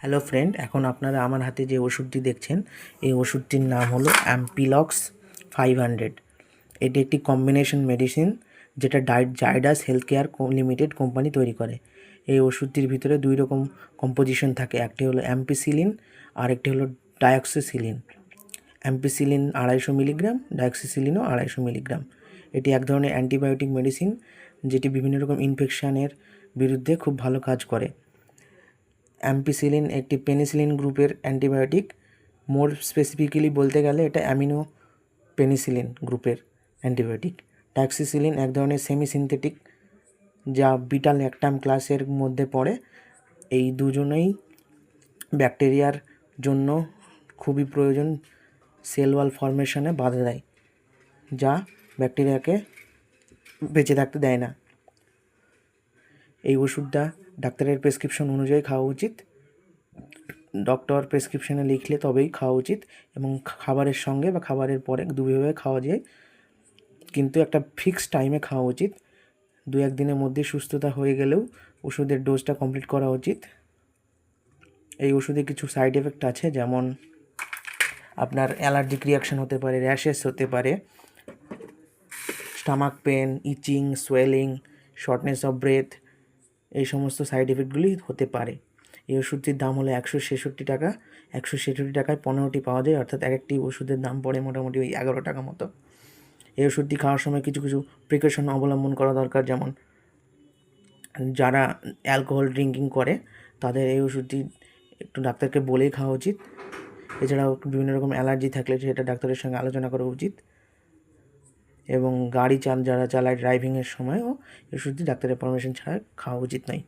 Hello friend এখন আপনারা আমার হাতে যে ওষুধটি দেখছেন, এই ওষুধটির নাম হলো অ্যাম্পিলক্স ফাইভ হান্ড্রেড এটি একটি কম্বিনেশন মেডিসিন যেটা ডাইট Zydus health care limited company তৈরি করে। এই ওষুধটির ভিতরে দুই রকম কম্পোজিশন থাকে। একটি হলো অ্যাম্পিসিলিন আর একটি হলো ডায়াক্সিসিলিন অ্যাম্পিসিলিন আড়াইশো মিলিগ্রাম ডায়াক্সিসিলিনও আড়াইশো মিলিগ্রাম এটি এক ধরনের অ্যান্টিবায়োটিক মেডিসিন যেটি বিভিন্ন রকম ইনফেকশানের বিরুদ্ধে খুব ভালো কাজ করে। অ্যাম্পিসিলিন একটি পেনিসিলিন গ্রুপের অ্যান্টিবায়োটিক। মোর স্পেসিফিক্যালি বলতে গেলে এটা অ্যামিনো পেনিসিলিন গ্রুপের অ্যান্টিবায়োটিক। ট্যাক্সিসিলিন এক ধরনের সেমি সিনথেটিক যা বিটাল ল্যাকটাম ক্লাসের মধ্যে পড়ে। এই দুজনেই ব্যাকটেরিয়ার জন্য খুবই প্রয়োজন সেল ওয়াল ফর্মেশনে বাধা দেয়, যা ব্যাকটেরিয়াকে বেঁচে থাকতে দেয় না। এই ওষুধটা ডাক্তারের প্রেসক্রিপশন অনুযায়ী খাওয়া উচিত। ডক্টর প্রেসক্রিপশনে লিখলে তবেই খাওয়া উচিত এবং খাবারের সঙ্গে বা খাবারের পরে দুইভাবে খাওয়া যায়। কিন্তু একটা ফিক্সড টাইমে খাওয়া উচিত। দু, এক দিনের মধ্যে সুস্থতা হয়ে গেলেও ওষুধের ডোজটা কমপ্লিট করা উচিত। এই ওষুধে কিছু সাইড এফেক্ট আছে, যেমন আপনার অ্যালার্জিক রিয়াকশন হতে পারে, র্যাশেস হতে পারে, stomach pain, itching, swelling, shortness of breath এই সমস্ত সাইড এফেক্টগুলি হতে পারে। এই ওষুধটির দাম হলো একশো ছেষট্টি টাকা। একশো ছেষট্টি টাকায় পনেরোটি পাওয়া যায়, অর্থাৎ এক একটি ওষুধের দাম পড়ে মোটামুটি ওই এগারো টাকা মতো। এই ওষুধটি খাওয়ার সময় কিছু কিছু প্রিকশন অবলম্বন করা দরকার, যেমন যারা অ্যালকোহল ড্রিঙ্কিং করে, তাদের এই ওষুধটি একটু ডাক্তারকে বলেই খাওয়া উচিত। এছাড়াও বিভিন্ন রকম অ্যালার্জি থাকলে সেটা ডাক্তারের সঙ্গে আলোচনা করা উচিত। এবং গাড়ি চাল যারা চালায় ড্রাইভিংয়ের সময়ও ওষুধটি ডাক্তারের পারমিশন ছাড়া খাওয়া উচিত নয়।